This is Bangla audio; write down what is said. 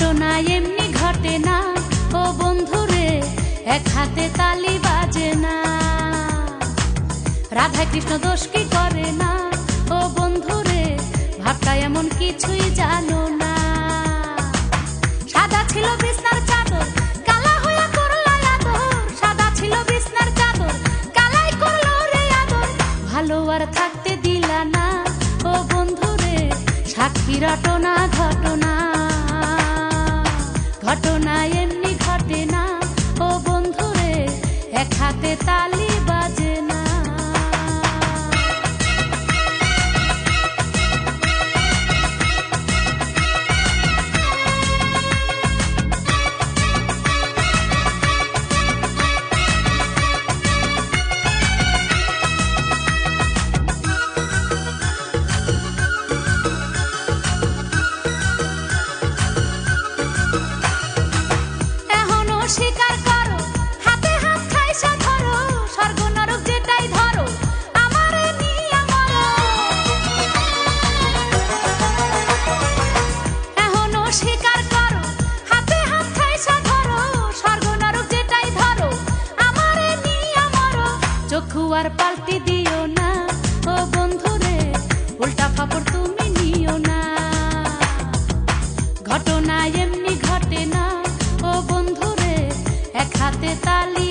এমনি ঘটে না। ও বন্ধুরে এক হাতে তালি বাজে না। রাধা কৃষ্ণ দোষ কি করে না? ও বন্ধুরে ভাবটা এমন কিছুই জানো না। সাদা ছিল বিছনার চাদর, কালা হইয়া করলা সাদা ছিল বিছনার চাদর, কালাই করল রে আদর। ভালো আর থাকতে দিলা না। ও বন্ধুরে সাক্ষী রটনা ঘটনা। ঘটনা এমনি ঘটে না। ও বন্ধুরে এক হাতে তালি আর পাল্টি দিও না। ও বন্ধুরে, উল্টা খবর তুমি নিও না। ঘটনা এমনি ঘটে না। ও বন্ধুরে, এক হাতে তালি